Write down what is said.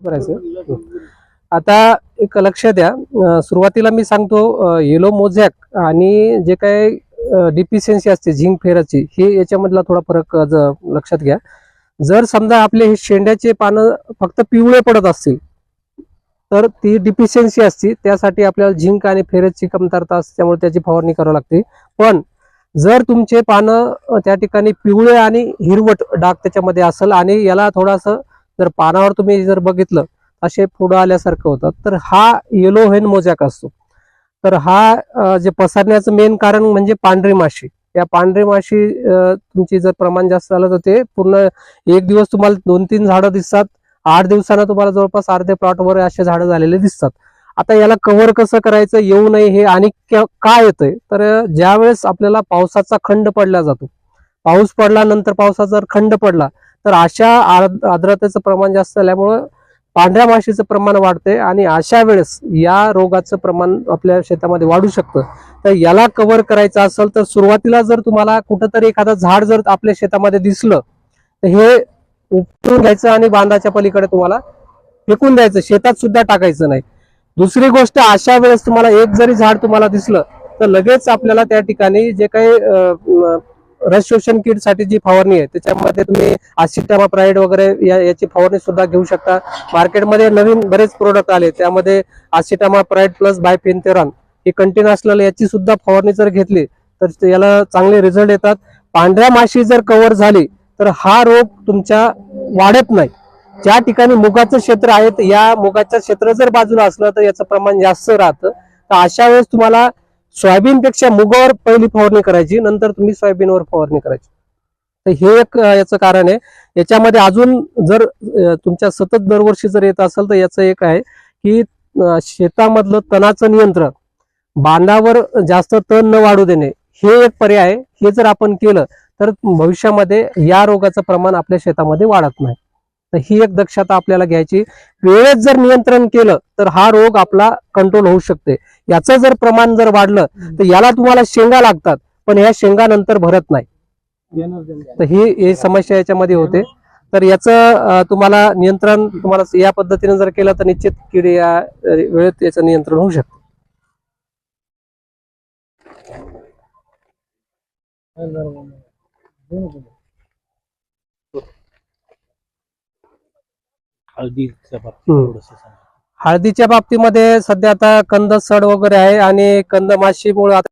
करायचं? आता एक लक्षात द्या. सुरुवातीला मी सांगतो येलो मोझॅक आणि जे काय डिफिशियन्सी असते झिंक फेराची हे याच्यामधला थोडा फरक लक्षात घ्या. जर समजा आपले हे शेंड्याचे पानं फक्त पिवळे पडत असतील तर ती डिफिशियन्सी असते त्यासाठी आपल्याला झिंक आणि फेरसची कमतरता असते त्यामुळे त्याची फवारणी करावी लागते. पण जर तुमचे पानं त्या ठिकाणी पिवळे आणि हिरवट डाग त्याच्यामध्ये असेल आणि याला थोडासा जर पानावर तुम्ही जर बघितलं असे फुडं आल्यासारखं होतं तर हा येलो हेन मोजॅक असतो. तर हा जे पसरण्याचं मेन कारण म्हणजे पांढरी माशी. या पांढरी माशी तुमची जर प्रमाण जास्त झालं तर ते पूर्ण एक दिवस तुम्हाला दोन तीन झाडं दिसतात. आठ दिवसानं तुम्हाला जवळपास अर्धे प्लॉटवर असे झाडं झालेले दिसतात. आता याला कव्हर कसं करायचं येऊ नये हे आणि क्या- का येतंय? तर ज्यावेळेस आपल्याला पावसाचा खंड पडला जातो. पाऊस पडला नंतर पावसाचा जर खंड पडला तर अशा आर्द्रतेचं प्रमाण जास्त झाल्यामुळं पांढऱ्या माशीचं प्रमाण वाढते आणि अशा वेळेस या रोगाचं प्रमाण आपल्या शेतामध्ये वाढू शकतं. तर याला कव्हर करायचं असेल तर सुरुवातीला जर तुम्हाला कुठंतरी एखादं झाड जर आपल्या शेतामध्ये दिसलं तर हे उपटून घ्यायचं आणि बांधाच्या पलीकडे तुम्हाला फेकून द्यायचं शेतात सुद्धा टाकायचं नाही. दुसरी गोष्ट अशा वेळेस तुम्हाला एक जरी झाड तुम्हाला दिसलं तर लगेच आपल्याला त्या ठिकाणी जे काही रस शोषण किटसाठी जी फवारणी आहे त्याच्यामध्ये तुम्ही आसिटामा प्राईड वगैरे या- याची फवारणी सुद्धा घेऊ शकता. मार्केटमध्ये नवीन बरेच प्रोडक्ट आले त्यामध्ये आसिटामा प्राईड प्लस बायफेन्थेरॉन ही कंटेन असलेलं याची सुद्धा फवारणी जर घेतली तर याला चांगले रिझल्ट येतात. पांढऱ्या माशी जर कव्हर झाली तर हा रोग तुमच्या वाढत नाही. ज्या ठिकाणी मुगाचं क्षेत्र आहे या मुगाचं क्षेत्र जर बाजूला असलं तर याचं प्रमाण जास्त राहतं. तर अशा वेळेस तुम्हाला सोयाबीनपेक्षा मुगावर पहिली फवारणी करायची नंतर तुम्ही सोयाबीनवर फवारणी करायची. तर हे एक याचं कारण आहे. याच्यामध्ये अजून जर तुमच्या सतत दरवर्षी जर येत असेल तर याचं एक आहे की शेतामधलं तणाचं नियंत्रण बांधावर जास्त तण न वाढू देणे हे एक पर्याय आहे. हे जर आपण केलं तर भविष्यामध्ये या रोगाचं प्रमाण आपल्या शेतामध्ये वाढत नाही. तर ही एक दक्षता आपल्याला घ्यायची. वेळेत जर नियंत्रण केलं तर हा रोग आपला कंट्रोल होऊ शकते. याचं जर प्रमाण जर वाढलं तर याला तुम्हाला शेंगा लागतात पण ह्या शेंगा नंतर भरत नाही. तर ही समस्या याच्यामध्ये होते. तर याचं तुम्हाला नियंत्रण तुम्हाला या पद्धतीने जर केलं तर निश्चित किडे या वेळेत याचं नियंत्रण होऊ शकतं. हळदीच्या बाबतीत हम्म. थोडंसं सांगा. हळदीच्या बाबतीमध्ये सध्या आता कंद सड वगैरे आहे आणि कंद माशीमुळे आता